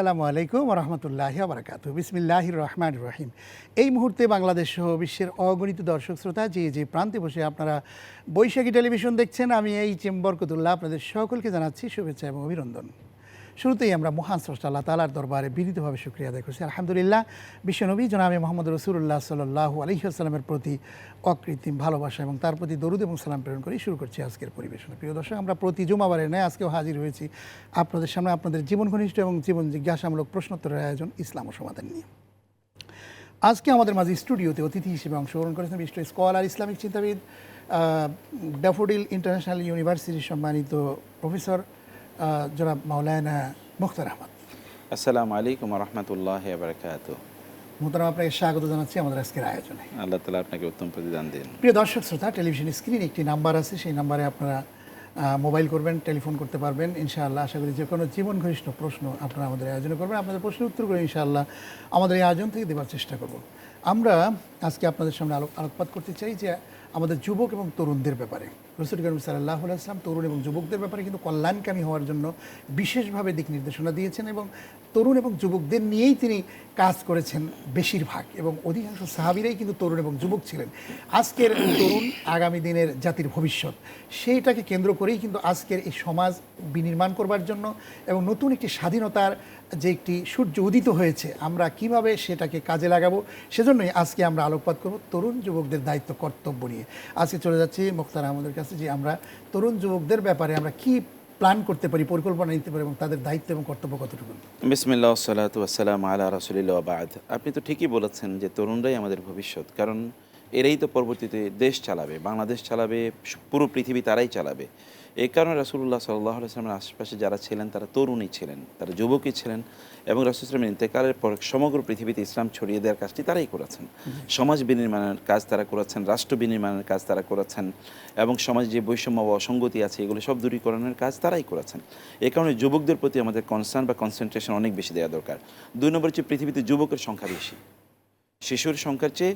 আসসালামু আলাইকুম রহমতুল্লাহ বারকাত বিসমিল্লাহ রহমান রহিম। এই মুহূর্তে বাংলাদেশ সহ বিশ্বের অগণিত দর্শক শ্রোতা, যে যে প্রান্তে বসে আপনারা বৈশাখী টেলিভিশন দেখছেন, আমি এই চেম্বর কতুল্লাহ আপনাদের সকলকে জানাচ্ছি শুভেচ্ছা এবং অভিনন্দন। শুরুতেই আমরা মহান স্রষ্টা আল্লাহ তালার দরবারে বিনীতভাবে শুক্রিয়া আদায় করছি। আলহামদুলিল্লাহ, বিশ্বনবী জনাবে মোহাম্মদ রসুল্লাহ সাল্লাহ আলহিহাস্লামের প্রতি অকৃত্রিম ভালোবাসা এবং তার প্রতি দরুদ এবং সালাম প্রেরণ করে শুরু করছি আজকের পরিবেশনা। প্রিয় দর্শক, আমরা প্রতি জুমাবারে নেয় আজকেও হাজির হয়েছি আপনাদের সামনে আপনাদের জীবন ঘনিষ্ঠ এবং জীবন জিজ্ঞাসামূলক প্রশ্নোত্তরের আয়োজন ইসলাম ও সমাধান নিয়ে। আজকে আমাদের মাঝে স্টুডিওতে অতিথি হিসেবে অংশগ্রহণ করেছেন বিশিষ্ট স্কলার, ইসলামিক চিন্তাবিদ ড্যাফোডিল ইন্টারন্যাশনাল ইউনিভার্সিটির সম্মানিত প্রফেসর জনাব মাওলানা মুখতার আহমদ আসসালামু আলাইকুম রহমতুল্লাহ বারকাত মোহতারাম আপনাকে স্বাগত জানাচ্ছি আমাদের আজকের আয়োজনে আল্লাহ তালা আপনাকে উত্তম প্রতিদান দিন প্রিয় দর্শক শ্রোতা টেলিভিশন স্ক্রিনে একটি নাম্বার আছে সেই নাম্বারে আপনারা মোবাইল করবেন টেলিফোন করতে পারবেন। ইনশাআল্লাহ আশা করি যে কোনো জীবন ঘনিষ্ঠ প্রশ্ন আপনারা আমাদের আয়োজনে করবেন। আপনাদের প্রশ্নের উত্তর করে ইনশাআল্লাহ আমাদের এই আয়োজন থেকে দেওয়ার চেষ্টা করব। আমরা আজকে আপনাদের সামনে আলোক আলোকপাত করতে চাই যে আমাদের যুবক এবং তরুণদের ব্যাপারে। রসুল করিম সাল্লাহ আসলাম তরুণ এবং যুবকদের ব্যাপারে কিন্তু কল্যাণকামী হওয়ার জন্য বিশেষভাবে দিক নির্দেশনা দিয়েছেন এবং তরুণ এবং যুবকদের নিয়েই তিনি কাজ করেছেন বেশিরভাগ এবং অধিকাংশ সাহাবিরাই কিন্তু তরুণ এবং যুবক ছিলেন। আজকের তরুণ আগামী দিনের জাতির ভবিষ্যৎ, সেইটাকে কেন্দ্র করেই কিন্তু আজকের এই সমাজ বিনির্মাণ করবার জন্য এবং নতুন একটি স্বাধীনতার যে একটি সূর্য উদিত হয়েছে, আমরা কীভাবে সেটাকে কাজে লাগাবো সেজন্যই আজকে আমরা আলোকপাত করব তরুণ যুবকদের দায়িত্ব কর্তব্য নিয়ে। আজকে চলে যাচ্ছি মুক্তার আহমদের কাছে যে আমরা তরুণ যুবকদের ব্যাপারে আমরা কি প্ল্যান করতে পারি, পরিকল্পনা নিতে পারি এবং তাদের দায়িত্ব এবং কর্তব্য কতটুকু? বিসমিল্লা সালাত আসসালাম আলা রাসুলিল্লা বাদ। আপনি তো ঠিকই বলেছেন যে তরুণরাই আমাদের ভবিষ্যৎ, কারণ এরাই তো পরবর্তীতে দেশ চালাবে, বাংলাদেশ চালাবে, পুরো পৃথিবী তারাই চালাবে। এই কারণে রাসুল্লাহ সাল্লাহ আসলামের আশেপাশে যারা ছিলেন তারা তরুণী ছিলেন তারা যুবকই ছিলেন এবং রাসুল ইসলামের ইন্তেকালের পর সমগ্র পৃথিবীতে ইসলাম ছড়িয়ে দেওয়ার কাজটি তারাই করেছেন। সমাজ বিনির্মাণের কাজ তারা করেছেন রাষ্ট্র বিনির্মাণের কাজ তারা করেছেন এবং সমাজ যে বৈষম্য বা অসঙ্গতি আছে এগুলো সব দূরীকরণের কাজ তারাই করেছেন। এই কারণে যুবকদের প্রতি আমাদের কনসার্ন বা কনসেন্ট্রেশন অনেক বেশি দেওয়া দরকার। দুই নম্বর হচ্ছে পৃথিবীতে যুবকের সংখ্যা বেশি। শিশুর সংখ্যার চেয়ে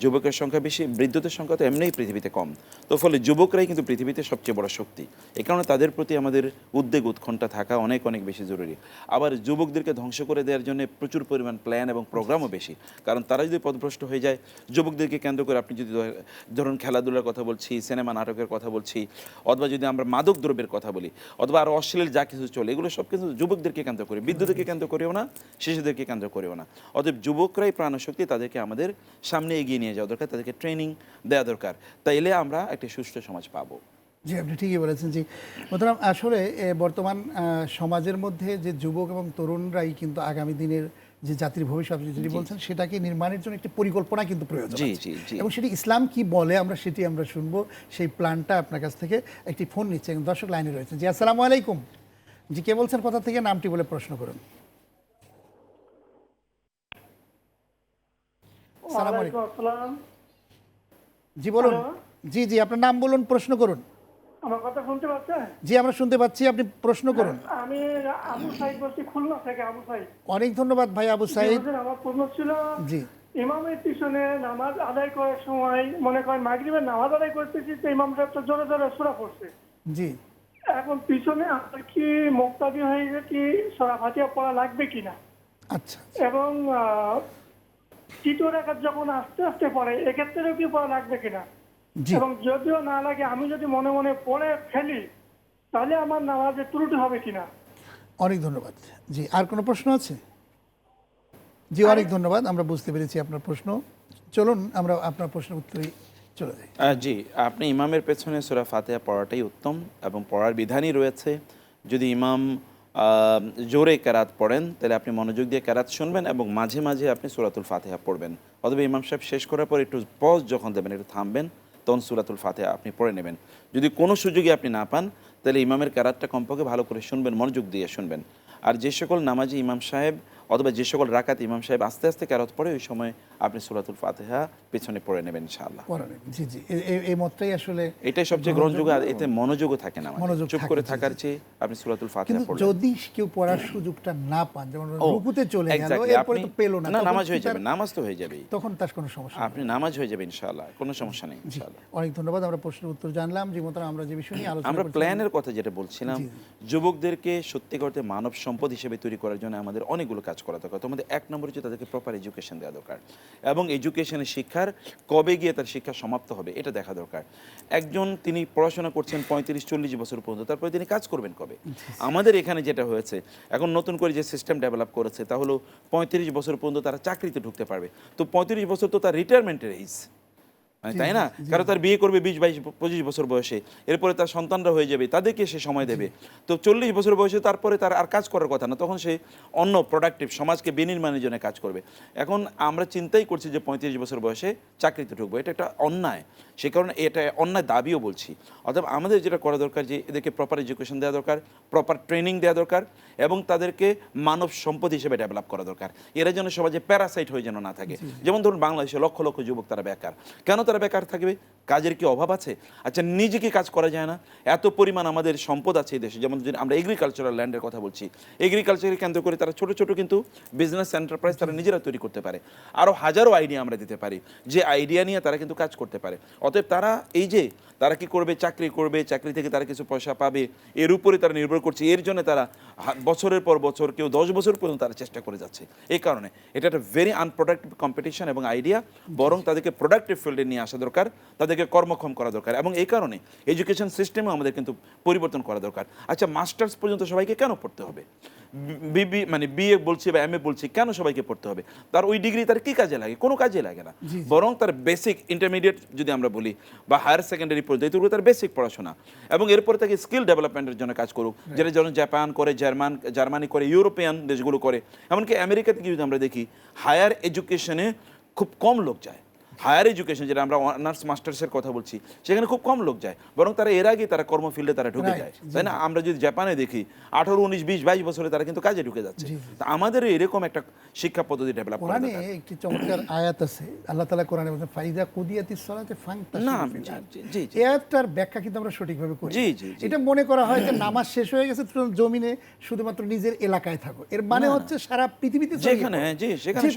যুবকের সংখ্যা বেশি, বৃদ্ধদের সংখ্যা তো এমনিই পৃথিবীতে কম। তো ফলে যুবকরাই কিন্তু পৃথিবীতে সবচেয়ে বড় শক্তি। এ কারণে তাদের প্রতি আমাদের উদ্বেগ, উৎকণ্ঠা থাকা অনেক অনেক বেশি জরুরি। আবার যুবকদেরকে ধ্বংস করে দেওয়ার জন্য প্রচুর পরিমাণ প্ল্যান এবং প্রোগ্রামও বেশি। কারণ তারা যদি পদভ্রষ্ট হয়ে যায়, যুবকদেরকে কেন্দ্র করে আপনি যদি ধর- ধরুন খেলাধুলার কথা বলছি সিনেমা নাটকের কথা বলছি, অথবা যদি আমরা মাদক দ্রব্যের কথা বলি, অথবা আরও অশ্লীল যা কিছু চলে, এগুলো সব কিন্তু যুবকদেরকে কেন্দ্র করে বিদ্যুৎকে কেন্দ্র করেও না, শিশুদেরকে কেন্দ্র করেও না। অতএব যুবকরাই প্রাণশক্তি তাদেরকে আমাদের সামনে এগিয়ে নিয়ে যাওয়া দরকার তাদেরকে ট্রেনিং দেওয়া দরকার। তাইলে আমরা একটি সুষ্ঠু সমাজ পাবো। জি আপনি ঠিকই বলেছেন জি। মোতারাম আসলে বর্তমান সমাজের মধ্যে যে যুবক এবং তরুণরাই কিন্তু আগামী দিনের যে জাতির ভবিষ্যৎ আপনি যেটি বলছেন সেটাকে নির্মাণের জন্য একটি পরিকল্পনা কিন্তু প্রয়োজন। এবং সেটি ইসলাম কি বলে আমরা সেটি আমরা শুনব। সেই প্ল্যানটা আপনার কাছ থেকে একটি ফোন নিচ্ছে এবং দর্শক লাইনে রয়েছেন। জি আসসালামু আলাইকুম। জি কে বলছেন কোথা থেকে? নামটি বলে প্রশ্ন করুন। আসসালামু আলাইকুম। জি বলুন। জি জি আপনার নাম বলুন প্রশ্ন করুন। আমার কথা শুনতে পাচ্ছেন? জি আমরা শুনতে পাচ্ছি আপনি প্রশ্ন করুন। আমি আবু সাইদ বলছি খুলনা থেকে আবু সাইদ। অনেক ধন্যবাদ ভাই আবু সাইদ। আমার প্রশ্ন ছিল জি। ইমামের পিছনে নামাজ আদায় করার সময় মনে করেন মাগরিবের নামাজ আদায় করতেছি তো ইমাম সাহেব তো জোরে জোরে সুরা পড়ছে। জি। এখন পিছনে আপনার কি মুক্তাদি হয়ে কি সরা ফাটিয়া পড়া লাগবে কিনা? আচ্ছা এবং তৃতীয় রেখার যখন আস্তে আস্তে পড়ে এক্ষেত্রেও কি পড়া লাগবে কিনা? এবং যদিও না লাগে আমি যদি মনে মনে পড়ে ফেলি তাহলে আমার নামাজে ত্রুটি হবে কিনা? অনেক ধন্যবাদ। জি আর কোনো প্রশ্ন আছে? জি অনেক ধন্যবাদ আমরা বুঝতে পেরেছি আপনার প্রশ্ন। চলুন আমরা আপনার প্রশ্নের উত্তরে চলে যাই। জি আপনি ইমামের পেছনে সুরা ফাতেহা পড়াটাই উত্তম এবং পড়ার বিধানই রয়েছে। যদি ইমাম জোরে ক্যারাত পড়েন, তাহলে আপনি মনোযোগ দিয়ে ক্যারাত শুনবেন এবং মাঝে মাঝে আপনি সুরাতুল ফাতেহা পড়বেন। অথবা ইমাম সাহেব শেষ করার পর একটু পজ যখন দেবেন, একটু থামবেন, তখন সুরাতুল ফাতেহা আপনি পড়ে নেবেন। যদি কোনো সুযোগে আপনি না পান, তাহলে ইমামের ক্যারাতটা কমপক্ষে ভালো করে শুনবেন, মনোযোগ দিয়ে শুনবেন। আর যে সকল নামাজি ইমাম সাহেব অথবা যে সকল রাকাত ইমাম সাহেব আস্তে আস্তে ক্যারত পড়ে, ওই সময় আপনি সুরাতুল ফাতেহা পেছনে পড়ে নেবেন ইনশাআল্লাহ। জি জি। এই মতটাই আসলে এটাই সবচেয়ে গ্রহণযোগ্য আর এতে মনোযোগও থাকে না মনোযোগ চুপ করে থাকার চেয়ে আপনি সুরাতুল ফাতেহা পড়লেন যদি কেউ পড়ার সুযোগটা না পান যেমন রুকুতে চলে গেল এরপরে তো পেল না নামাজ হয়ে যাবে নামাজ তো হয়ে যাবেই। তখন তার কোনো সমস্যা আপনি নামাজ হয়ে যাবে ইনশাআল্লাহ কোনো সমস্যা নেই ইনশাআল্লাহ। অনেক ধন্যবাদ আমরা প্রশ্নের উত্তর জানলাম যে মতো আমরা যে বিষয় নিয়ে আলোচনা আমরা প্ল্যানের কথা যেটা বলছিলাম যুবকদেরকে সত্যি করতে মানব সম্পদ হিসেবে তৈরি করার জন্য আমাদের অনেকগুলো কাজ করা দরকার। তোমাদের এক নম্বর হচ্ছে তাদেরকে প্রপার এডুকেশন দেওয়া দরকার। এবং এডুকেশনের শিক্ষার কবে গিয়ে তার শিক্ষা সমাপ্ত হবে এটা দেখা দরকার। একজন তিনি পড়াশোনা করছেন পঁয়ত্রিশ চল্লিশ বছর পর্যন্ত তারপরে তিনি কাজ করবেন কবে? আমাদের এখানে যেটা হয়েছে এখন নতুন করে যে সিস্টেম ডেভেলপ করেছে তা হলো পঁয়ত্রিশ বছর পর্যন্ত তারা চাকরিতে ঢুকতে পারবে। তো পঁয়ত্রিশ বছর তো তার রিটায়ারমেন্টের এজ মানে তাই না? কারণ তার বিয়ে করবে বিশ বাইশ পঁচিশ বছর বয়সে এরপরে তার সন্তানরা হয়ে যাবে তাদেরকে সে সময় দেবে। তো চল্লিশ বছর বয়সে তারপরে তার আর কাজ করার কথা না তখন সে অন্য প্রোডাক্টিভ সমাজকে বিনির্মাণের জন্য কাজ করবে। এখন আমরা চিন্তাই করছি যে পঁয়ত্রিশ বছর বয়সে চাকরিতে ঢুকবো এটা একটা অন্যায়। সে কারণে এটা অন্যায় দাবিও বলছি। অর্থাৎ আমাদের যেটা করা দরকার যে এদেরকে প্রপার এডুকেশন দেওয়া দরকার প্রপার ট্রেনিং দেওয়া দরকার এবং তাদেরকে মানব সম্পদ হিসেবে ডেভেলপ করা দরকার। এরা যেন সমাজে প্যারাসাইট হয়ে যেন না থাকে। যেমন ধরুন বাংলাদেশে লক্ষ লক্ষ যুবক তারা বেকার। কেন তারা বেকার থাকবে? কাজের কি অভাব আছে? আচ্ছা নিজে কি কাজ করা যায় না? এত পরিমাণ আমাদের সম্পদ আছে এই দেশে। যেমন আমরা এগ্রিকালচারাল ল্যান্ডের কথা বলছি এগ্রিকালচারকে কেন্দ্র করে তারা ছোট ছোট কিন্তু বিজনেস এন্টারপ্রাইজ তারা নিজেরা তৈরি করতে পারে। আরও হাজারো আইডিয়া আমরা দিতে পারি। যে আইডিয়া নিয়ে তারা কিন্তু কাজ করতে পারে। অতএব তারা এই যে তারা কি করবে, চাকরি করবে, চাকরি থেকে তারা কিছু পয়সা পাবে, এর উপরে তারা নির্ভর করছে, এর জন্য তারা বছরের পর বছর, কেউ দশ বছর পর্যন্ত তারা চেষ্টা করে যাচ্ছে। এই কারণে এটা একটা ভেরি আনপ্রোডাক্টিভ কম্পিটিশন এবং আইডিয়া বরং তাদেরকে প্রোডাক্টিভ ফিল্ডে নিয়ে আসা দরকার, তাদেরকে কর্মক্ষম করা দরকার এবং এই কারণে এডুকেশন সিস্টেমও আমাদের কিন্তু পরিবর্তন করা দরকার। আচ্ছা মাস্টার্স পর্যন্ত সবাইকে কেন পড়তে হবে? বিবি মানে বিএ বলছি বা এম এ বলছি কেন সবাইকে পড়তে হবে? তার ওই ডিগ্রি তার কি কাজে লাগে? কোনো কাজে লাগে না। বরং তার বেসিক ইন্টারমিডিয়েট যদি আমরা বলি বা হায়ার সেকেন্ডারি পর্যন্ত এটুকু তার বেসিক পড়াশোনা। এবং এরপরে তাকে স্কিল ডেভেলপমেন্টের জন্য কাজ করুক। যেটা যেমন জাপান করে জার্মান জার্মানি করে ইউরোপিয়ান দেশগুলো করে। এমনকি আমেরিকাতে যদি আমরা দেখি হায়ার এডুকেশনে খুব কম লোক যায়। হায়ার এডুকেশন যেটা আমরা অনার্স মাস্টার্সের কথা বলছি সেখানে খুব কম লোক যায়। বরং তারা এর আগে তারা কর্মফিল্ডে তারা ঢুকে যায়। তাই না? আমরা যদি জাপানে দেখি আঠারো উনিশ বিশ বাইশ বছরে তারা কিন্তু কাজে ঢুকে যাচ্ছে। তা আমাদের এরকম একটা শিক্ষা পদ্ধতি ডেভেলপ করা একটি চমৎকার আয়াত আছে। আল্লাহ তাআলা কোরআনে বলেন ফাইদা কুদিয়াতিস সালাতে ফাংতা না জি, জি জি আয়াতটার ব্যাখ্যা কিন্তু আমরা সঠিকভাবে করি। জি, জি। এটা মনে করা হয় যে নামাজ শেষ হয়ে গেছে জমিনে শুধুমাত্র নিজের এলাকায় থাকো। এর মানে হচ্ছে সারা পৃথিবীতে যেখানে। জি, সেখানে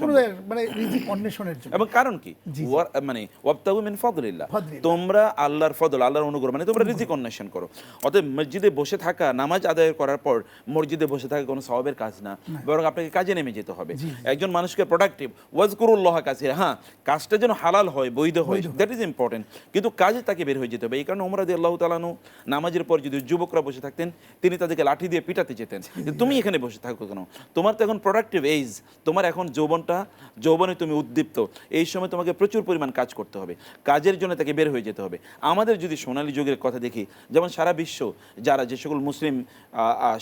মানে রিজিক অন্বেষণের জন্য। এবং কারণ কি? ওয়ার- মানে ওয়াবতাগু মিন ফাদলিল্লাহ। তোমরা আল্লাহর ফদল আল্লাহর অনুগ্রহ মানে তোমরা রিজিক অন্বেষণ করো। অতএব মসজিদে বসে থাকা নামাজ আদায় করার পর মসজিদে বসে থাকা কোনো কাজ না বরং আপনাকে কাজে নেমে যেতে হবে। একজন মানুষকে প্রোডাক্টিভ ওয়াজকুরুল্লাহ কাছে হ্যাঁ কাজটা যেন হালাল হয় বৈধ হয় দ্যাট ইজ ইম্পর্টেন্ট কিন্তু কাজে তাকে বের হয়ে যেতে হবে। এই কারণে আল্লাহ তালানু নামাজের পর যদি যুবকরা বসে থাকতেন তিনি তাদেরকে লাঠি দিয়ে পিটাতে যেতেন। তুমি এখানে বসে থাকো কেন? তোমার তো এখন প্রোডাক্টিভ এইজ তোমার এখন যৌবনটা যৌবনে তুমি উদ্দীপ্ত। এই সময় তোমাকে প্রচুর পরিমাণ কাজ করতে হবে। কাজের জন্য তাকে বের হয়ে যেতে হবে। আমাদের যদি সোনালী যুগের কথা দেখি যেমন সারা বিশ্ব যারা যে সকল মুসলিম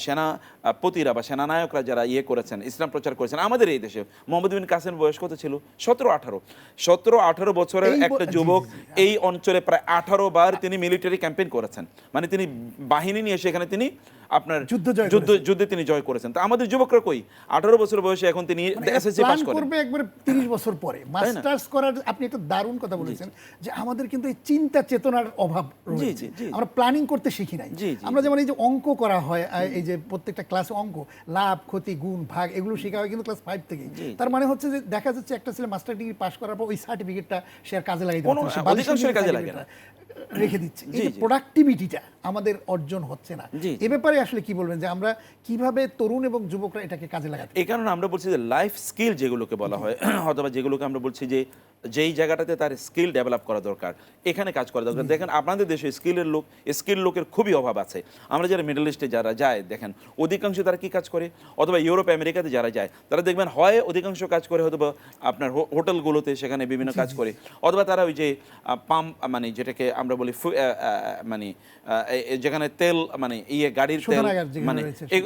সেনাপতিরা বা সেনানায়করা যারা ইয়ে করেছেন ইসলাম প্রচার করেছেন আমাদের এই দেশে মোহাম্মদ বিন কাসেম বয়স কত ছিল? সতেরো আঠারো। সতেরো আঠারো বছরের একটা যুবক এই অঞ্চলে প্রায় আঠারো বার তিনি মিলিটারি ক্যাম্পেইন করেছেন। মানে তিনি বাহিনী নিয়ে সেখানে তিনি আপনার যুদ্ধ যুদ্ধ যুদ্ধে তিনি জয় করেছেন। তা আমাদের যুবকরা কই? আঠারো বছর বয়সে এখন তিনি এসএসসি পাস করেন। করবে একবারে তিরিশ বছর পরে। মাস্টার্স করার আপনি একটা দারুণ কথা বলেছেন যে আমাদের কিন্তু এই চিন্তা চেতনার অভাব রয়েছে। আমরা প্ল্যানিং করতে শিখি নাই। আমরা যেমন এই যে অঙ্ক করা হয় এই যে প্রত্যেকটা ক্লাসে অঙ্ক লাভ ক্ষতি গুণ ভাগ এগুলো শেখা হয় কিন্তু ক্লাস ফাইভ থেকে তার মানে হচ্ছে যে দেখা যাচ্ছে একটা ছেলে মাস্টার ডিগ্রি পাস করার পর ওই সার্টিফিকেটটা সে আর কাজে লাগাইতে কোনো- পারছে না। সে বালিশের অধিকাংশের নিচে কাজে লাগে না। রেখে দিচ্ছে। প্রোডাক্টিভিটিটা আমাদের অর্জন হচ্ছে না। এ ব্যাপারে আসলে কি বলবেন? যে আমরা কীভাবে তরুণ এবং যুবকরা এটাকে কাজে লাগাতে এই কারণে আমরা বলছি যে লাইফ স্কিল যেগুলোকে বলা হয় অথবা যেগুলোকে আমরা বলছি যে যেই জায়গাটাতে তার স্কিল ডেভেলপ করা দরকার এখানে কাজ করা দরকার। দেখেন আপনাদের দেশে স্কিলের লোক স্কিল লোকের খুবই অভাব আছে। আমরা যারা মিডল ইস্টে যারা যায় দেখেন অধিকাংশ তারা কি কাজ করে? অথবা ইউরোপ আমেরিকাতে যারা যায় তারা দেখবেন হয় অধিকাংশ কাজ করে হয়তো আপনার হোটেলগুলোতে সেখানে বিভিন্ন কাজ করে। অথবা তারা ওই যে পাম্প মানে যেটাকে আমরা বলি মানে যেখানে তেল মানে ইয়ে গাড়ির তেল মানে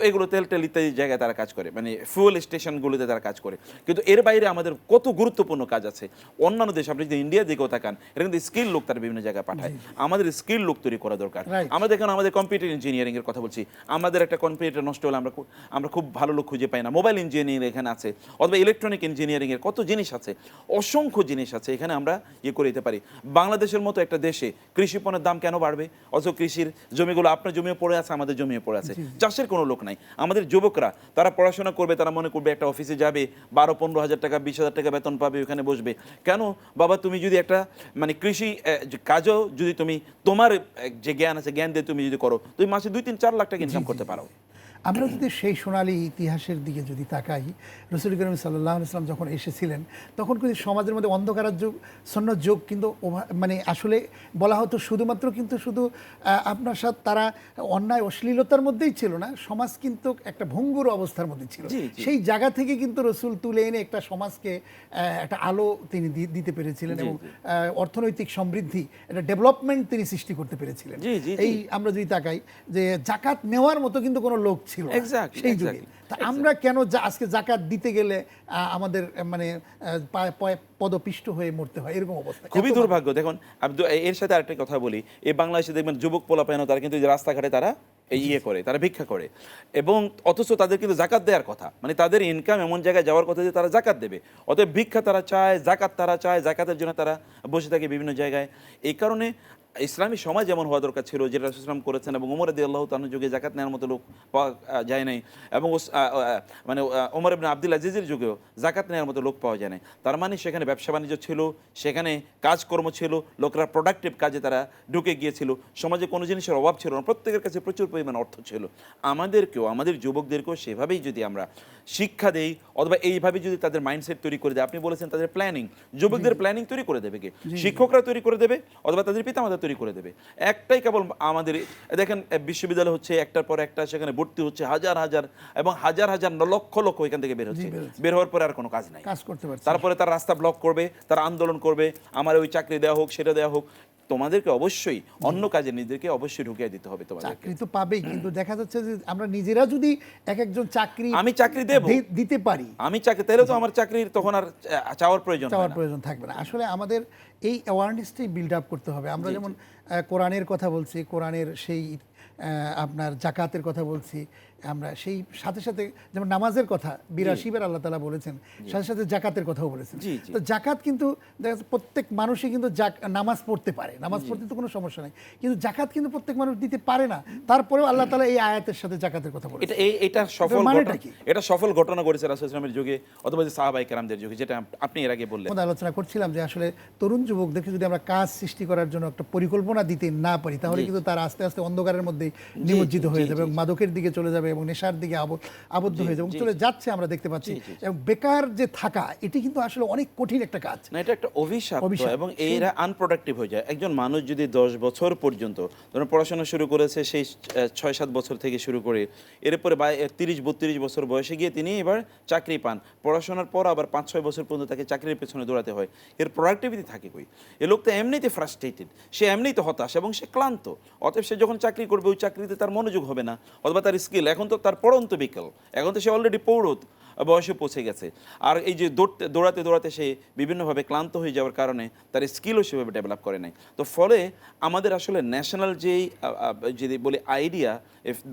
এগুলো তেল টেল ইত্যাদি জায়গায় তারা কাজ করে মানে ফুয়েল স্টেশনগুলোতে তারা কাজ করে। কিন্তু এর বাইরে আমাদের কত গুরুত্বপূর্ণ কাজ আছে। অন্যান্য দেশ আপনি যদি ইন্ডিয়ার দিকেও তাকান এটা কিন্তু স্কিল লোক তারা বিভিন্ন জায়গায় পাঠায়। আমাদের স্কিল লোক তৈরি করা দরকার. আমরা দেখুন আমাদের কম্পিউটার ইঞ্জিনিয়ারিং এর কথা বলছি। আমাদের একটা কম্পিউটার নষ্ট হলে আমরা আমরা খুব ভালো লোক খুঁজে পাই না। মোবাইল ইঞ্জিনিয়ারিং এখানে আছে অথবা ইলেকট্রনিক ইঞ্জিনিয়ারিং এর কত জিনিস আছে অসংখ্য জিনিস আছে এখানে আমরা ইয়ে করে দিতে পারি। বাংলাদেশের মতো একটা দেশে কৃষি পণ্যের দাম কেন বাড়বে? অথচ কৃষির জমিগুলো আপনার জমিও পড়ে আছে আমাদের জমিও পড়ে আছে। চাষের কোনো লোক নাই। আমাদের যুবকরা তারা পড়াশোনা করবে তারা মনে করবে একটা অফিসে যাবে বারো পনেরো হাজার টাকা বিশ হাজার টাকা বেতন পাবে ওখানে বসবে। কেন? বাবা তুমি যদি একটা মানে কৃষি কাজও যদি তুমি তোমার যে জ্ঞান আছে জ্ঞান দিয়ে তুমি যদি করো তুমি মাসে দুই তিন চার লাখ টাকা ইনকাম করতে পারো। আমরা যদি সেই সোনালী ইতিহাসের দিকে যদি তাকাই রসুল করিম সাল্লাহ ইসলাম যখন এসেছিলেন তখন কিন্তু সমাজের মধ্যে অন্ধকারের যুগ সন্ন যুগ কিন্তু মানে আসলে বলা হতো শুধুমাত্র কিন্তু শুধু আপনার সাথে তারা অন্যায় অশ্লীলতার মধ্যেই ছিল না সমাজ কিন্তু একটা ভঙ্গুর অবস্থার মধ্যে ছিল। সেই জায়গা থেকে কিন্তু রসুল তুলে এনে একটা সমাজকে একটা আলো তিনি দিতে পেরেছিলেন এবং অর্থনৈতিক সমৃদ্ধি একটা ডেভেলপমেন্ট তিনি সৃষ্টি করতে পেরেছিলেন। এই আমরা যদি তাকাই যে জাকাত নেওয়ার মতো কিন্তু কোনো লোক ছিল সেই যুগে। তা আমরা কেন যা- আজকে জাকাত দিতে গেলে আমাদের মানে পদপিষ্ট হয়ে মরতে হয়? এরকম অবস্থা। খুবই দুর্ভাগ্য। দেখুন আমি এর সাথে আরেকটা কথা বলি। এই বাংলাদেশে দেখবেন যুবক পোলা পায়নো তারা কিন্তু রাস্তাঘাটে তারা এই ইয়ে করে তারা ভিক্ষা করে। এবং অথচ তাদের কিন্তু জাকাত দেওয়ার কথা। মানে তাদের ইনকাম এমন জায়গায় যাওয়ার কথা যে তারা জাকাত দেবে। অতএব ভিক্ষা তারা চায় জাকাত তারা চায় জাকাতের জন্য তারা বসে থাকে বিভিন্ন জায়গায়। এই কারণে ইসলামী সমাজ যেমন হওয়া দরকার ছিল যেটা ইসলাম করেছেন এবং উমর আদি আল্লাহ তার যুগে জাকাত নেওয়ার মতো লোক পাওয়া যায় নাই। এবং মানে ওমর ইবনে আব্দুল আজিজের যুগেও জাকাত নেওয়ার মতো লোক পাওয়া যায় নাই। তার মানে সেখানে ব্যবসা বাণিজ্য ছিল সেখানে কাজকর্ম ছিল লোকরা প্রোডাক্টিভ কাজে তারা ঢুকে গিয়েছিল। সমাজে কোনো জিনিসের অভাব ছিল না প্রত্যেকের কাছে প্রচুর পরিমাণ অর্থ ছিল। আমাদেরকেও আমাদের যুবকদেরকেও সেভাবেই যদি আমরা শিক্ষা দেই অথবা এইভাবে যদি তাদের মাইন্ডসেট তৈরি করে দেয় আপনি বলেছেন তাদের প্ল্যানিং যুবকদের প্ল্যানিং তৈরি করে দেবে কে? শিক্ষকরা তৈরি করে দেবে অথবা তাদের পিতামাতা তৈরি করে দেবে। একটাই কেবল আমাদের দেখেন বিশ্ববিদ্যালয় হচ্ছে একটার পর একটা সেখানে ভর্তি হচ্ছে হাজার হাজার এবং হাজার হাজার ন- লক্ষ লক্ষ এখান থেকে বের হচ্ছে। বের হচ্ছে। বের হওয়ার পরে আর কোনো কাজ নাই। কাজ করতে পারছে তারপরে তার রাস্তা ব্লক করবে তারা আন্দোলন করবে আমার ওই চাকরি দেওয়া হোক সেটা দেওয়া হোক তোমাদেরকে অবশ্যই অন্য কাজে নিজেদেরকে অবশ্যই ঢুকিয়ে দিতে হবে তোমাদের চাকরি তো পাবেই কিন্তু দেখা যাচ্ছে যে আমরা নিজেরা যদি এক একজন চাকরি আমি চাকরি দেব। দিতে পারি। আমি চাকরি তাহলে তো আমার চাকরির তখন আর চাওয়ার প্রয়োজন চাওয়ার প্রয়োজন থাকবে না। আসলে আমাদের এই অ্যাওয়ারনেসটাই বিল্ড আপ করতে হবে। আমরা যেমন কোরআনের কথা বলছি কোরআনের সেই আপনার জাকাতের কথা বলছি আমরা সেই সাথে সাথে যেমন নামাজের কথা বিরাশি বার আল্লাহ তালা বলেছেন সাথে সাথে জাকাতের কথাও বলেছেন। তো জাকাত কিন্তু প্রত্যেক মানুষই কিন্তু নামাজ পড়তে পারে। নামাজ পড়তে তো কোনো সমস্যা নাই। কিন্তু জাকাত কিন্তু প্রত্যেক মানুষ দিতে পারে না। তারপরেও আল্লাহ তালা এই আয়াতের সাথে জাকাতের কথা বলেছেন। এটা এটা সফল ঘটনা? এটা সফল ঘটনা করেছে রাসূল ইসলামের যুগে অথবা যে সাহাবাই কেরামদের যুগে যেটা আপনি এর আগে বললেন। আলোচনা করছিলাম যে আসলে তরুণ যুবকদেরকে যদি আমরা কাজ সৃষ্টি করার জন্য একটা পরিকল্পনা দিতে না পারি তাহলে কিন্তু তারা আস্তে আস্তে অন্ধকারের মধ্যে নিমজ্জিত হয়ে যাবে এবং মাদকের দিকে চলে যাবে এবং নেশার দিকে আবদ্ধ হয়ে এবং চলে যাচ্ছে আমরা দেখতে পাচ্ছি। এবং বেকার যে থাকা এটি কিন্তু আসলে অনেক কঠিন একটা কাজ। না এটা একটা অভিশাপ অভিশাপ। এবং এরা আনপ্রোডাক্টিভ হয়ে যায়। একজন মানুষ যদি দশ বছর পর্যন্ত ধরুন পড়াশোনা শুরু করেছে সেই ছয় সাত বছর থেকে শুরু করে এরপরে তিরিশ বত্রিশ বছর বয়সে গিয়ে তিনি এবার চাকরি পান। পড়াশোনার পর আবার পাঁচ ছয় বছর পর্যন্ত তাকে চাকরির পেছনে দৌড়াতে হয়। এর প্রোডাক্টিভিটি থাকে কই? এ লোক তো এমনিতে ফ্রাস্ট্রেটেড সে এমনিতে হতাশ এবং সে ক্লান্ত। অতএব সে যখন চাকরি করবে ওই চাকরিতে তার মনোযোগ হবে না। অথবা তার স্কিল এখন তো তার পড়ন্ত বিকেল। এখন তো সে অলরেডি পৌরত। বয়সে পৌঁছে গেছে। আর এই যে দৌড়তে দৌড়াতে দৌড়াতে সে বিভিন্নভাবে ক্লান্ত হয়ে যাওয়ার কারণে তার স্কিলও সেভাবে ডেভেলপ করে নাই। তো ফলে আমাদের আসলে ন্যাশনাল যেই যদি বলি আইডিয়া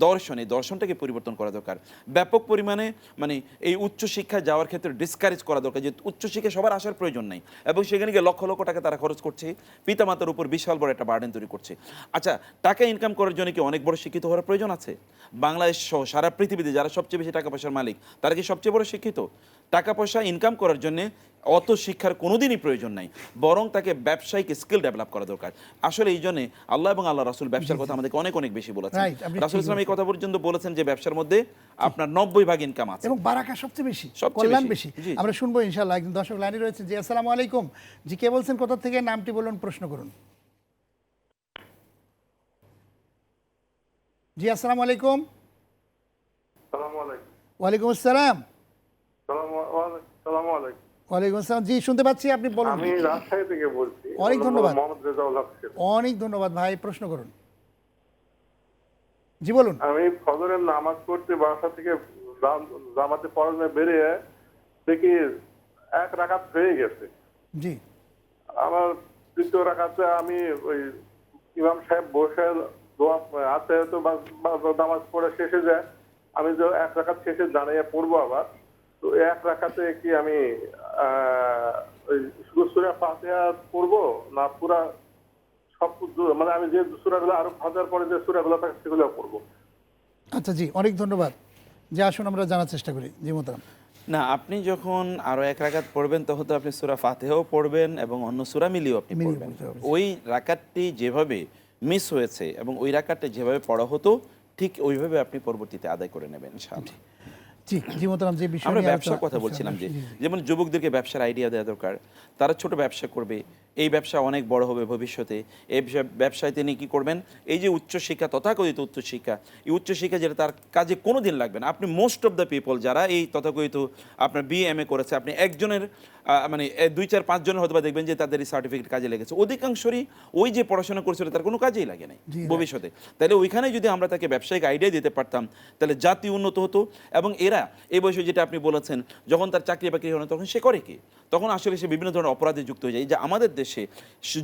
দর্শন, এই দর্শনটাকে পরিবর্তন করা দরকার। ব্যাপক পরিমাণে মানে এই উচ্চশিক্ষায় যাওয়ার ক্ষেত্রে ডিসকারেজ করা দরকার যে উচ্চশিক্ষা সবার আসার প্রয়োজন নেই। এবং সেখানে গিয়ে লক্ষ লক্ষ টাকা তারা খরচ করছে। পিতামাতার উপর বিশাল বড় একটা বার্ডেন তৈরি করছে। আচ্ছা টাকা ইনকাম করার জন্য কি অনেক বড় শিক্ষিত হওয়ার প্রয়োজন আছে? বাংলাদেশ সহ সারা পৃথিবীতে যারা সবচেয়ে বেশি টাকা পয়সার মালিক, তারা কি সবচেয়ে বড় শিক্ষিত। টাকা পয়সা ইনকাম করার জন্য অত শিক্ষার কোনোদিনই প্রয়োজন নাই। বরং তাকে ব্যবসায়িক স্কিল ডেভেলপ করা দরকার। আসলে এই জন্যে আল্লাহ এবং আল্লাহ রাসুল ব্যবসার কথা আমাদেরকে অনেক অনেক বেশি বলেছেন। রাসুল ইসলাম এই কথা পর্যন্ত বলেছেন যে ব্যবসার মধ্যে আপনার নব্বই ভাগ ইনকাম আছে। এবং বারাকা সবচেয়ে বেশি সবচেয়ে কল্যাণ বেশি। আমরা শুনব ইনশাল্লাহ একজন দর্শক লাইনে রয়েছে। জি আসসালামু আলাইকুম। জি কে বলছেন? কোথা থেকে? নামটি বলুন প্রশ্ন করুন। জি আসসালামু আলাইকুম। সালামু আলাইকুম। ওয়ালাইকুম আসসালাম সালামু আলাইকুম সালামু আলাইকুম ওয়ালাইকুম আসসালাম। জি শুনতে পাচ্ছি। আপনি বলুন। আমি রাজশাহী থেকে বলছি। অনেক ধন্যবাদ। মোহাম্মদ রেজাউল হক শেখ। অনেক ধন্যবাদ ভাই প্রশ্ন করুন। জি বলুন। আমি ফজরের নামাজ পড়তে বাসা থেকে জামাতে পড়ানো বেরিয়ে দেখি এক রাকাত হয়ে গেছে। জি। আমার দ্বিতীয় রাখাতে আমি ওই ইমাম সাহেব বসে দোয়া আছে তো নামাজ পড়ে শেষে যায়। আমি যে এক রাখাত শেষে দাঁড়িয়ে পড়ব আবার তো এক রাখাতে কি আমি শুধু সুরা ফাতিহা পড়ব না পুরা সব মানে আমি যে সুরাগুলো আরও ভাজার পরে যে সুরাগুলো থাকে সেগুলো পড়ব। আচ্ছা জি অনেক ধন্যবাদ। যে আসুন আমরা জানার চেষ্টা করি। জি মোতারাম না আপনি যখন আরও এক রাকাত পড়বেন তখন তো আপনি সুরা ফাতেহাও পড়বেন এবং অন্য সুরা মিলিয়েও আপনি মিলিয়ে পড়বেন। ওই রাকাতটি যেভাবে মিস হয়েছে এবং ওই রাকাতটা যেভাবে পড়া হতো ঠিক ওইভাবে আপনি পরবর্তীতে আদায় করে নেবেন ইনশাআল্লাহ। জি জি মোতারাম যে বিষয় আমরা ব্যবসার কথা বলছিলাম যে। যেমন যুবকদেরকে ব্যবসার আইডিয়া দেওয়া দরকার তারা ছোট ব্যবসা করবে এই ব্যবসা অনেক বড় হবে ভবিষ্যতে। এই ব্যবসা- ব্যবসায় তিনি কি করবেন? এই যে উচ্চশিক্ষা তথাকথিত উচ্চশিক্ষা এই উচ্চশিক্ষা যেটা তার কাজে কোনো দিন লাগবে না। আপনি মোস্ট অফ দ্য পিপল যারা এই তথাকথিত আপনার বি এম এ করেছে আপনি একজনের মানে দুই চার পাঁচ জনের হয়তো বা দেখবেন যে তাদের এই সার্টিফিকেট কাজে লেগেছে। অধিকাংশই ওই যে পড়াশোনা করছিল তার কোনো কাজেই লাগে নাই ভবিষ্যতে। তাহলে ওইখানে যদি আমরা তাকে ব্যবসায়িক আইডিয়া দিতে পারতাম তাহলে জাতি উন্নত হতো এবং এরা এই বয়সে যেটা আপনি বলেছেন যখন তার চাকরি বাকরি হয় তখন সে করে কি? তখন আসলে সে বিভিন্ন ধরনের অপরাধে যুক্ত হয়ে যায়। যে আমাদের দেশে।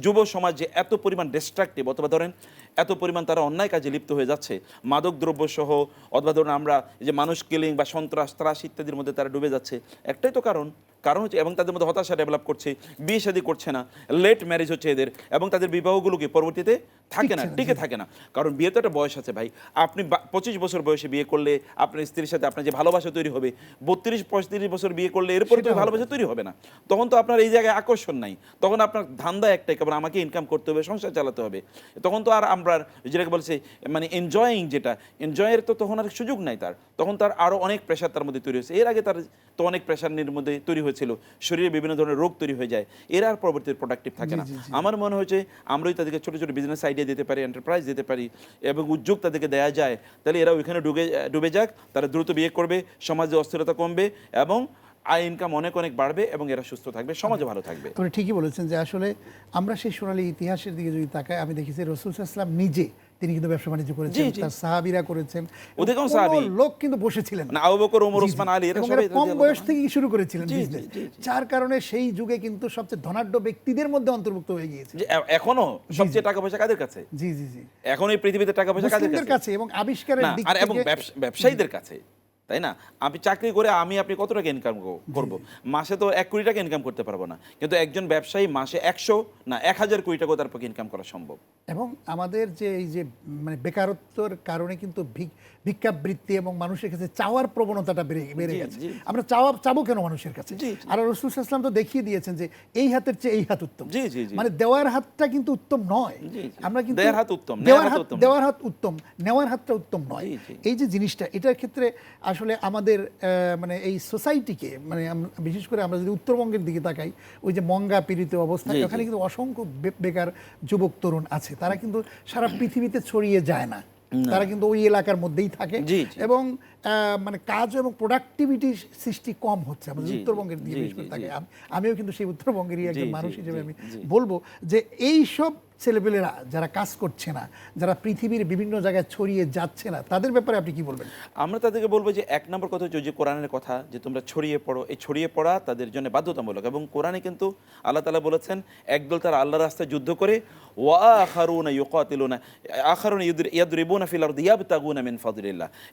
যুব সমাজে এত পরিমাণ ডিস্ট্রাকটিভ অথবা ধরেন এত পরিমাণ তারা অন্যায় কাজে লিপ্ত হয়ে যাচ্ছে। মাদক দ্রব্য সহ অথবা ধরুন আমরা যে মানুষ কিলিং বা সন্ত্রাস ত্রাস ইত্যাদির মধ্যে তারা ডুবে যাচ্ছে। একটাই তো কারণ কারণ হচ্ছে এবং তাদের মধ্যে হতাশা ডেভেলপ করছে বিয়ে শাদী করছে না লেট ম্যারেজ হচ্ছে এদের এবং তাদের বিবাহগুলোকে পরবর্তীতে থাকে না টিকে থাকে না। কারণ বিয়ে তো একটা বয়স আছে ভাই। আপনি পঁচিশ বছর বয়সে বিয়ে করলে আপনার স্ত্রীর সাথে আপনার যে ভালোবাসা তৈরি হবে বত্রিশ পঁয়ত্রিশ বছর বিয়ে করলে এরপরে তো ভালোবাসা তৈরি হবে না। তখন তো আপনার এই জায়গায় আকর্ষণ নাই। তখন আপনার ধান্দা একটাই কারণ আমাকে ইনকাম করতে হবে সংসার চালাতে হবে। তখন তো আর আমরা যেটাকে বলছে মানে এনজয়িং যেটা এনজয়ের তো তখন আর সুযোগ নাই তার। তখন তার আরও অনেক প্রেশার তার মধ্যে তৈরি হয়েছে। এর আগে তার তো অনেক প্রেশারের মধ্যে তৈরি হয়েছিল। শরীরে বিভিন্ন ধরনের রোগ তৈরি হয়ে যায়। এর আর পরবর্তীতে প্রোডাক্টিভ থাকে না। আমার মনে হয়েছে আমরাই তাদেরকে ছোটো ছোটো বিজনেস আইডিয়া দিতে পারি এন্টারপ্রাইজ দিতে পারি এবং উদ্যোগ তাদেরকে দেওয়া যায়। তাহলে এরা ওইখানে ডুবে ডুবে যাক তারা দ্রুত বিয়ে করবে সমাজে অস্থিরতা কমবে এবং আয় ইনকাম অনেক অনেক বাড়বে এবং এরা সুস্থ থাকবে সমাজে ভালো থাকবে। আপনি ঠিকই বলেছেন যে আসলে আমরা সেই সোনালী ইতিহাসের দিকে যদি তাকাই আমি দেখেছি রসুল ইসলাম নিজে তিনি কিন্তু ব্যবসা বাণিজ্য করেছেন। তার সাহাবিরা করেছেন অধিকাংশ সাহাবী। লোক কিন্তু বসেছিলেন। না আবু বকর ওমর। ওসমান আলী এরা সবাই কম বয়স। থেকেই শুরু করেছিলেন বিজনেস। যার কারণে সেই যুগে কিন্তু সবচেয়ে ধনাঢ্য ব্যক্তিদের মধ্যে অন্তর্ভুক্ত হয়ে গিয়েছে। যে এখনও সবচেয়ে টাকা পয়সা কাদের কাছে? জি জি জি। এখন এই পৃথিবীতে টাকা পয়সা কাদের কাছে? এবং আবিষ্কারের দিক আর এবং থেকে ব্যবসায়ীদের কাছে। তাই না? আমি চাকরি করে আমি আপনি কত টাকা ইনকাম করব? মাসে তো এক কোটি টাকা ইনকাম করতে পারব না। কিন্তু একজন ব্যবসায়ী মাসে একশো না এক হাজার কোটি টাকা তার পক্ষে ইনকাম করা সম্ভব। এবং আমাদের যে এই যে মানে বেকারত্বর কারণে কিন্তু ভিক্ষাবৃত্তি এবং মানুষের কাছে চাওয়ার প্রবণতাটা বেড়ে বেড়ে গেছে আমরা চাওয়া চাবো কেন মানুষের কাছে। আর রসুল ইসলাম তো দেখিয়ে দিয়েছেন যে এই হাতের চেয়ে এই হাত উত্তম। মানে দেওয়ার হাতটা কিন্তু উত্তম নয়। আমরা কিন্তু দেওয়ার হাত উত্তম, দেওয়ার হাত দেওয়ার হাত উত্তম নেওয়ার হাতটা উত্তম নয়। এই যে জিনিসটা এটার ক্ষেত্রে আসলে আমাদের মানে এই সোসাইটিকে মানে বিশেষ করে আমরা যদি উত্তরবঙ্গের দিকে তাকাই ওই যে মঙ্গা পীড়িত অবস্থা। ওখানে কিন্তু অসংখ্য বেকার যুবক তরুণ আছে তারা কিন্তু সারা পৃথিবীতে ছড়িয়ে যায় না তারা কিন্তু ওই এলাকার মধ্যেই থাকে। এবং আহ, মানে কাজ এবং প্রোডাক্টিভিটি সৃষ্টি কম হচ্ছে। আমাদের উত্তরবঙ্গের দিকে জি, বিশেষ করে থাকে আমিও কিন্তু সেই উত্তরবঙ্গেরই একজন মানুষ হিসেবে আমি বলব যে এই সব ছেলেপেলেরা যারা কাজ করছে না যারা পৃথিবীর বিভিন্ন জায়গায় ছড়িয়ে যাচ্ছে না তাদের ব্যাপারে আপনি কি বলবেন? আমরা তাদেরকে বলব যে এক নম্বর কথা হচ্ছে যে কোরআনের কথা যে তোমরা ছড়িয়ে পড়ো। এই ছড়িয়ে পড়া তাদের জন্য বাধ্যতামূলক এবং কোরআনে কিন্তু আল্লাহ তালা বলেছেন একদল তারা আল্লাহ রাস্তায় যুদ্ধ করে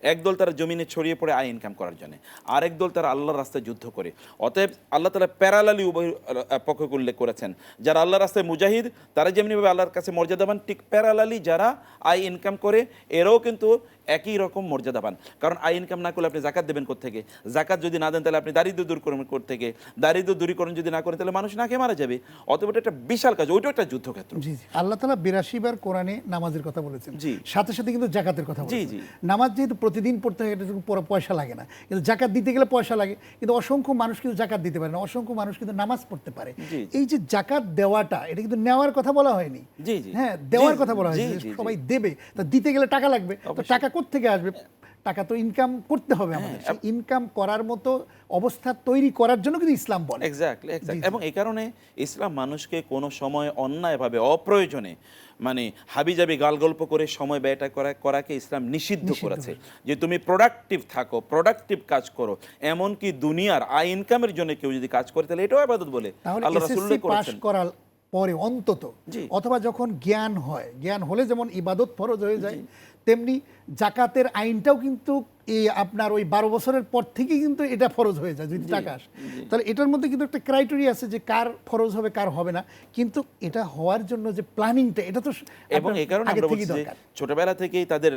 একদল তারা জমিনে ছড়িয়ে পড়ে আয় ইনকাম করার জন্য আরেক দল তারা আল্লাহর রাস্তায় যুদ্ধ করে। অতএব আল্লাহ তালা প্যারালালি উভয় আহ, পক্ষকে উল্লেখ করেছেন। যারা আল্লাহ রাস্তায় মুজাহিদ তারা যেমনিভাবে আল্লাহর কাছে মর্যাদাবান ঠিক প্যারালালি যারা আয় ইনকাম করে এরাও কিন্তু একই রকম মর্যাদাবান। কারণ আয় ইনকাম না করলে আপনি জাকাত দেবেন থেকে জাকাত যদি না দেন তাহলে আপনি দারিদ্র দূর করবেন থেকে দারিদ্র দূরীকরণ যদি না করেন তাহলে মানুষ না খেয়ে মারা যাবে। অতএব এটা একটা বিশাল কাজ ওইটাও একটা যুদ্ধক্ষেত্র। জি জি। আল্লাহ তালা বিরাশি বার কোরআনে নামাজের কথা বলেছেন। জি। সাথে সাথে কিন্তু জাকাতের কথা জি, জি। নামাজ যেহেতু প্রতিদিন পড়তে হয় এটা পয়সা লাগে না। কিন্তু জাকাত দিতে গেলে পয়সা লাগে। কিন্তু অসংখ্য মানুষ কিন্তু জাকাত দিতে পারে না। অসংখ্য মানুষ কিন্তু নামাজ পড়তে পারে। এই যে জাকাত দেওয়াটা এটা কিন্তু নেওয়ার কথা বলা হয়নি। হ্যাঁ দেওয়ার কথা বলা হয়েছে। সবাই দেবে। তা দিতে গেলে টাকা লাগবে। তো টাকা কোত্থেকে আসবে? টাকা তো ইনকাম করতে হবে আমাদের। হ্যাঁ, ইনকাম করার মতো অবস্থা তৈরি করার জন্য কিন্তু ইসলাম বলে। এক্স্যাক্টলি এক্স্যাক্ট এবং এই কারণে ইসলাম মানুষকে কোনো সময় অন্যায়ভাবে অপ্রয়োজনে মানে হাবিজাবি গাল গল্প করে সময় ব্যয়টা করা করাকে ইসলাম নিষিদ্ধ করেছে। যে তুমি প্রোডাক্টিভ থাকো প্রোডাক্টিভ কাজ করো এমনকি দুনিয়ার আয় ইনকামের জন্য কেউ যদি কাজ করে তাহলে এটাও আবাদত বলে। আল্লাহ রাসূল করেছেন। করা পরে অন্তত। অথবা যখন জ্ঞান হয় জ্ঞান হলে যেমন ইবাদত ফরজ হয়ে যায় তেমনি জাকাতের আইনটাও কিন্তু এই আপনার ওই বারো বছরের পর থেকেই কিন্তু এটা ফরজ হয়ে যায় যদি টাকা আসে। তাহলে এটার মধ্যে কিন্তু একটা ক্রাইটেরিয়া আছে যে কার ফরজ হবে কার হবে না। কিন্তু এটা হওয়ার জন্য যে প্ল্যানিংটা এটা তো এবং এই কারণে আমরা বলছি ছোটবেলা থেকেই তাদের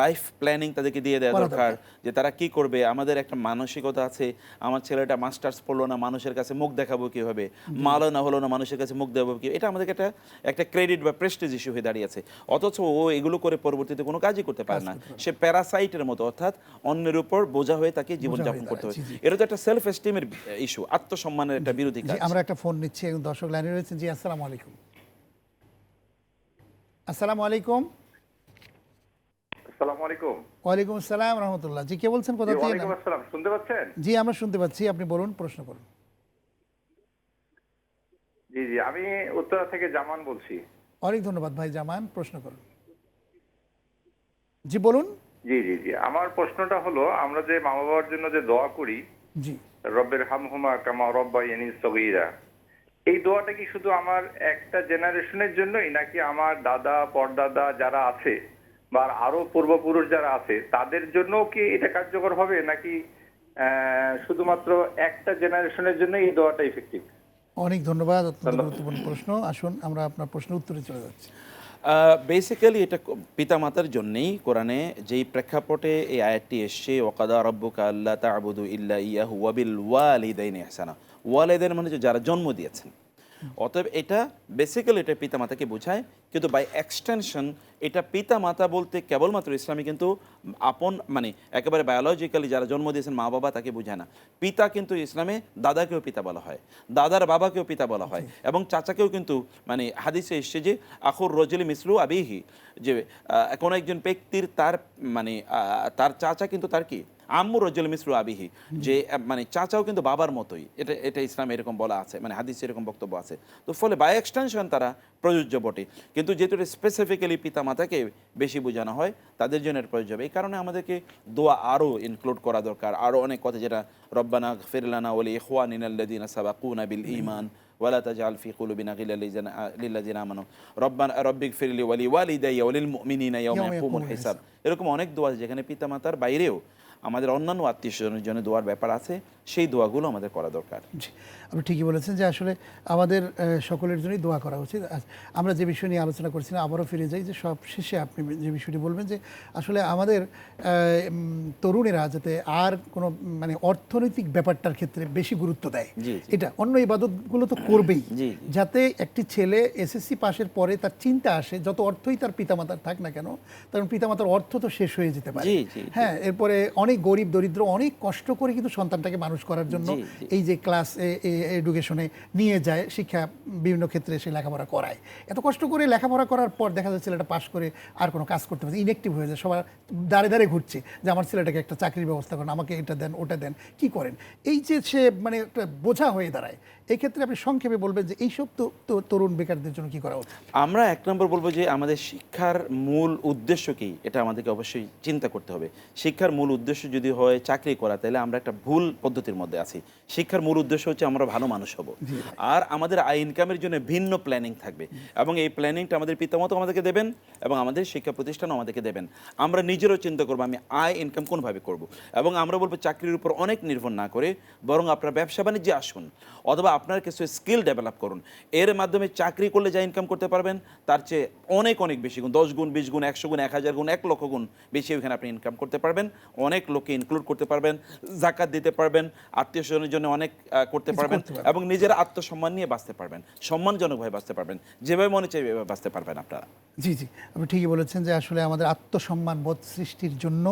লাইফ প্ল্যানিং তাদেরকে দিয়ে দেওয়া দরকার যে তারা কি করবে আমাদের একটা মানসিকতা আছে আমার ছেলেটা মাস্টার্স পড়ল না মানুষের কাছে মুখ দেখাবো কীভাবে মালো না হলো না মানুষের কাছে মুখ দেখাবো কি এটা আমাদের একটা একটা ক্রেডিট বা প্রেস্টিজ ইস্যু হয়ে দাঁড়িয়েছে অথচ ও এগুলো করে পরবর্তীতে কোনো কাজই করতে পারে না। সে প্যারাসাইটের মতো অর্থাৎ অন্যের উপর বোঝা হয়ে তাকে জীবনযাপন করতে হয়। জি, জি। এটা তো একটা সেলফ এস্টিমের ইস্যু আত্মসম্মানের একটা বিরোধী কাজ। আমরা একটা ফোন নিচ্ছি একজন দর্শক লাইনে রয়েছেন। জি আসসালামু আলাইকুম। আসসালামু আলাইকুম। আসসালামু আলাইকুম। ওয়ালাইকুম আসসালাম রহমতুল্লাহ। জি কে বলছেন? কোথা জি, থেকে ওয়ালাইকুম আসসালাম। শুনতে পাচ্ছেন? জি আমরা শুনতে পাচ্ছি। আপনি বলুন প্রশ্ন করুন। জি জি আমি উত্তরা থেকে জামান বলছি। অনেক ধন্যবাদ ভাই জামান প্রশ্ন করুন। জি বলুন। জি জি জি। আমার প্রশ্নটা হলো আমরা যে মা বাবার জন্য যে দোয়া করি জি। রব্বের হামহুমা কামা রব্বা ইয়ানি সগীরা। এই দোয়াটা কি শুধু আমার একটা জেনারেশনের জন্যই নাকি আমার দাদা পরদাদা যারা আছে বা আরও পূর্বপুরুষ যারা আছে তাদের জন্য কি এটা কার্যকর হবে? নাকি শুধুমাত্র একটা জেনারেশনের জন্য এই দোয়াটা ইফেক্টিভ অনেক ধন্যবাদ অত্যন্ত গুরুত্বপূর্ণ প্রশ্ন। আসুন আমরা আপনার প্রশ্ন উত্তরে চলে যাচ্ছি। বেসিক্যালি এটা পিতা পিতামাতার জন্যেই কোরআনে যেই প্রেক্ষাপটে এই আয়াতটি এসছে ওকাদা রব্বুকা আল্লাহ তা'বুদু ইল্লা ইয়াহু ওয়াবিল ওয়ালিদাইন ইহসানা ওয়ালিদাইন মানে যারা জন্ম দিয়েছেন। অতএব এটা বেসিক্যালি এটা পিতামাতাকে বোঝায় কিন্তু বাই এক্সটেনশন এটা পিতামাতা বলতে কেবলমাত্র ইসলামী কিন্তু আপন মানে একেবারে বায়োলজিক্যালি যারা জন্ম দিয়েছেন মা বাবা তাকে বোঝায় না। পিতা কিন্তু ইসলামে দাদাকেও পিতা বলা হয় দাদার বাবাকেও পিতা বলা হয় এবং চাচাকেও কিন্তু মানে হাদিসে এসছে যে আখুর রজলি মিসলু আবিহি যে কোনো একজন ব্যক্তির তার মানে তার চাচা কিন্তু তার কি? আম্মু রজল মিসরু আবিহি যে মানে চাচাও কিন্তু বাবার মতোই এটা এটা ইসলামে এরকম বলা আছে মানে হাদিসে এরকম বক্তব্য আছে। তো ফলে বাই এক্সটেনশন তারা প্রযোজ্য বটে। কিন্তু যেহেতু স্পেসিফিক্যালি পিতা মাতাকে বেশি বোঝানো হয় তাদের জন্য এর প্রযোজ্য হবে এই কারণে আমাদেরকে দোয়া আরও ইনক্লুড করা দরকার আরও অনেক কথা যেটা রব্বানা ফিরলানা ওলি ইখওয়ানিন আল্লাযিনা সাবাকুনা বিল ঈমান ولا تجعل في قلوبنا غلا للذين- للذين امنوا ربنا ربي اغفر لي ولوالدي وللمؤمنين يوم يوم يقوم يقوم الحساب এরকম অনেক দোয়া আছে যেখানে পিতামাতার বাইরেও আমাদের অন্যান্য আত্মীয় স্বজনের জন্য দোয়ার ব্যাপার আছে সেই দোয়াগুলো আমাদের করা দরকার জি আপনি ঠিকই বলেছেন যে আসলে আমাদের সকলের জন্যই দোয়া করা উচিত আমরা যে বিষয় নিয়ে আলোচনা করছিলাম আবারও ফিরে যাই যে সব শেষে আপনি যে বিষয়টি বলবেন যে আসলে আমাদের তরুণেরা যাতে আর কোনো মানে অর্থনৈতিক ব্যাপারটার ক্ষেত্রে বেশি গুরুত্ব দেয়। এটা অন্য ইবাদতগুলো তো করবেই। যাতে একটি ছেলে এসএসসি পাশের পরে তার চিন্তা আসে যত অর্থই তার পিতামাতার থাক না কেন কারণ পিতামাতার অর্থ তো শেষ হয়ে যেতে পারে। হ্যাঁ এরপরে অনেক গরিব দরিদ্র অনেক কষ্ট করে কিন্তু সন্তানটাকে মানুষ করার জন্য। এই যে ক্লাস এডুকেশনে নিয়ে যায় শিক্ষা বিভিন্ন ক্ষেত্রে সে লেখাপড়া করায় এত কষ্ট করে লেখাপড়া করার পর দেখা যায় ছেলেটা পাশ করে আর কোনো কাজ করতে পারছে ইনেকটিভ হয়ে যায় সবার দাঁড়িয়ে দাঁড়ে ঘুরছে যে আমার ছেলেটাকে একটা চাকরির ব্যবস্থা করেন আমাকে এটা দেন ওটা দেন কি করেন এই যে সে মানে একটা বোঝা হয়ে দাঁড়ায় এই ক্ষেত্রে আপনি সংক্ষেপে বলবেন যে এইসব তো- তরুণ বেকারদের জন্য কি করা উচিত? আমরা এক নম্বর বলব যে আমাদের শিক্ষার মূল উদ্দেশ্য কি? এটা আমাদেরকে অবশ্যই চিন্তা করতে হবে। শিক্ষার মূল উদ্দেশ্য যদি হয় চাকরি করা তাহলে আমরা একটা ভুল পদ্ধতির মধ্যে আছি। শিক্ষার মূল উদ্দেশ্য হচ্ছে আমরা ভালো মানুষ হব। আর আমাদের আয় ইনকামের জন্য ভিন্ন প্ল্যানিং থাকবে। এবং এই প্ল্যানিংটা আমাদের পিতামাতা আমাদেরকে দেবেন এবং আমাদের শিক্ষা প্রতিষ্ঠানও আমাদেরকে দেবেন। আমরা নিজেরও চিন্তা করব আমি আয় ইনকাম কোনভাবে করব। এবং আমরা বলব চাকরির উপর অনেক নির্ভর না করে বরং আপনার ব্যবসা বাণিজ্যে আসুন। অথবা আপনার কিছু স্কিল ডেভেলপ করুন। এর মাধ্যমে চাকরি করলে যা ইনকাম করতে পারবেন তার চেয়ে অনেক অনেক বেশি গুণ দশ গুণ বিশ গুণ একশো গুণ এক হাজার গুণ এক লক্ষ গুণ বেশি ওইখানে আপনি ইনকাম করতে পারবেন। অনেক লোককে ইনক্লুড করতে পারবেন জাকাত দিতে পারবেন আত্মীয় স্বজনের জন্য অনেক করতে পারবেন এবং নিজের আত্মসম্মান নিয়ে বাঁচতে পারবেন। সম্মানজনকভাবে বাঁচতে পারবেন। যেভাবে মনে চাই এভাবে বাঁচতে পারবেন আপনারা। জি জি আপনি ঠিকই বলেছেন যে আসলে আমাদের আত্মসম্মান বোধ সৃষ্টির জন্য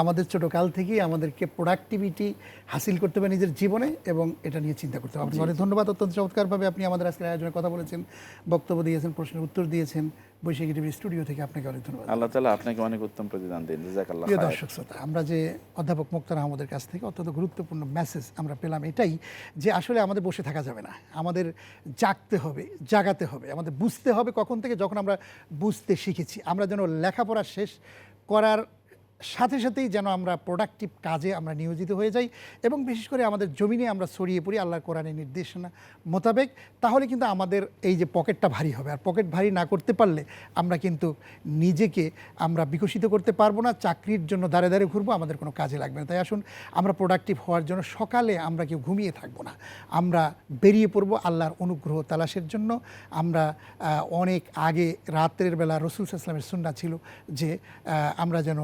আমাদের ছোটকাল থেকেই আমাদেরকে প্রোডাক্টিভিটি হাসিল করতে হবে নিজের জীবনে এবং এটা নিয়ে চিন্তা করতে হবে। ধন্যবাদ। অত্যন্ত চমৎকারভাবে আপনি আমাদের আজকের আয়োজনে কথা বলেছেন বক্তব্য দিয়েছেন প্রশ্নের উত্তর দিয়েছেন। বৈশাখী টিভি স্টুডিও থেকে আপনাকে অনেক ধন্যবাদ। আল্লাহ তালা আপনাকে অনেক উত্তম প্রতিদান দিন। প্রিয় দর্শক শ্রোতা আমরা যে অধ্যাপক মুক্তার আহমদের কাছ থেকে অত্যন্ত গুরুত্বপূর্ণ মেসেজ আমরা পেলাম এটাই যে আসলে আমাদের বসে থাকা যাবে না। আমাদের জাগতে হবে জাগাতে হবে আমাদের বুঝতে হবে কখন থেকে যখন আমরা বুঝতে শিখেছি। আমরা যেন লেখাপড়া শেষ করার সাথে সাথেই যেন আমরা প্রোডাক্টিভ কাজে আমরা নিয়োজিত হয়ে যাই এবং বিশেষ করে আমাদের জমিনে আমরা ছড়িয়ে পড়ি আল্লাহর কোরআনের নির্দেশনা মোতাবেক, তাহলে কিন্তু আমাদের এই যে পকেটটা ভারী হবে। আর পকেট ভারী না করতে পারলে আমরা কিন্তু নিজেকে আমরা বিকশিত করতে পারব না, চাকরির জন্য দাঁড়ে দাঁড়িয়ে ঘুরবো, আমাদের কোনো কাজে লাগবে না। তাই আসুন, আমরা প্রোডাক্টিভ হওয়ার জন্য সকালে আমরা কেউ ঘুমিয়ে থাকব না। আমরা বেরিয়ে পড়ব আল্লাহর অনুগ্রহ তালাশের জন্য। আমরা অনেক আগে রাত্রের বেলা রসুল ইসলামের সুন্না ছিল যে আমরা যেন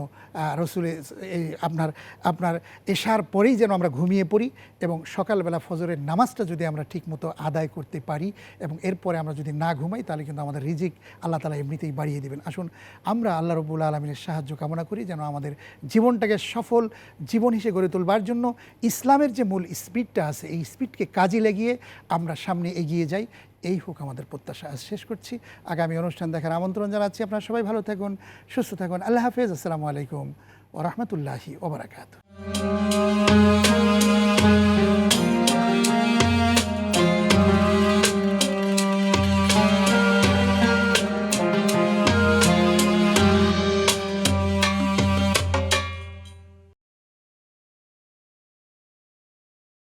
রসুলের এই আপনার আপনার এশার পরেই যেন আমরা ঘুমিয়ে পড়ি এবং সকালবেলা ফজরের নামাজটা যদি আমরা ঠিকমতো আদায় করতে পারি এবং এরপরে আমরা যদি না ঘুমাই, তাহলে কিন্তু আমাদের রিজিক আল্লাহ তালা এমনিতেই বাড়িয়ে দেবেন। আসুন, আমরা আল্লাহ রবুল আলমিনের সাহায্য কামনা করি যেন আমাদের জীবনটাকে সফল জীবন হিসেবে গড়ে তোলবার জন্য। ইসলামের যে মূল স্পিডটা আছে, এই স্পিডকে কাজে লাগিয়ে আমরা সামনে এগিয়ে যাই। এই হোক আমাদের প্রত্যাশা। আজ শেষ করছি। আগামী অনুষ্ঠান দেখার আমন্ত্রণ জানাচ্ছি। আপনারা সবাই ভালো থাকুন, সুস্থ থাকুন। আল্লাহ হাফেজ। আসসালামু আলাইকুম ও রহমতুল্লাহি ওবরাকাত